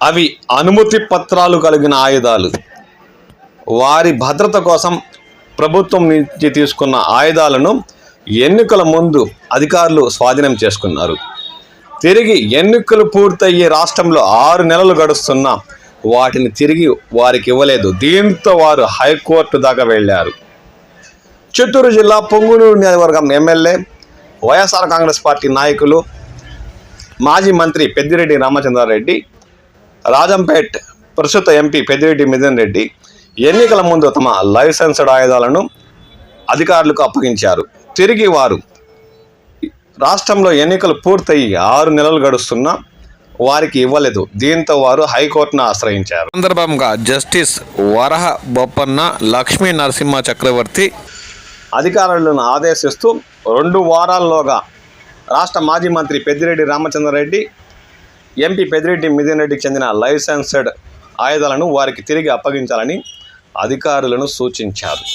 అవి అనుమతి పత్రాలు కలిగిన ఆయుధాలు. వారి భద్రత కోసం ప్రభుత్వం నుంచి తీసుకున్న ఆయుధాలను ఎన్నికల ముందు అధికారులు స్వాధీనం చేసుకున్నారు. తిరిగి ఎన్నికలు పూర్తయ్యే రాష్ట్రంలో ఆరు నెలలు గడుస్తున్నా వాటిని తిరిగి వారికి ఇవ్వలేదు. దీంతో వారు హైకోర్టు దాకా వెళ్ళారు. చిత్తూరు జిల్లా పొంగునూరు నియోజకవర్గం ఎమ్మెల్యే వైఎస్ఆర్ కాంగ్రెస్ పార్టీ నాయకులు మాజీ మంత్రి పెద్దిరెడ్డి రామచంద్రారెడ్డి రాజంపేట్ ప్రస్తుత ఎంపీ పెద్దిరెడ్డి మిథున్ రెడ్డి ఎన్నికల ముందు తమ లైసెన్స్డ్ ఆయుధాలను అధికారులకు అప్పగించారు. తిరిగి వారు రాష్ట్రంలో ఎన్నికలు పూర్తయి ఆరు నెలలు గడుస్తున్నా వారికి ఇవ్వలేదు. దీంతో వారు హైకోర్టును ఆశ్రయించారు. సందర్భంగా జస్టిస్ వరహ బొప్పన్న లక్ష్మీ నరసింహ చక్రవర్తి అధికారులను ఆదేశిస్తూ రెండు వారాల్లోగా రాష్ట్ర మాజీ మంత్రి పెద్దిరెడ్డి రామచంద్రారెడ్డి ఎంపీ పెద్దిరెడ్డి మిథున్ రెడ్డికి చెందిన లైసెన్స్డ్ ఆయుధాలను వారికి తిరిగి అప్పగించాలని అధికారులను సూచించారు.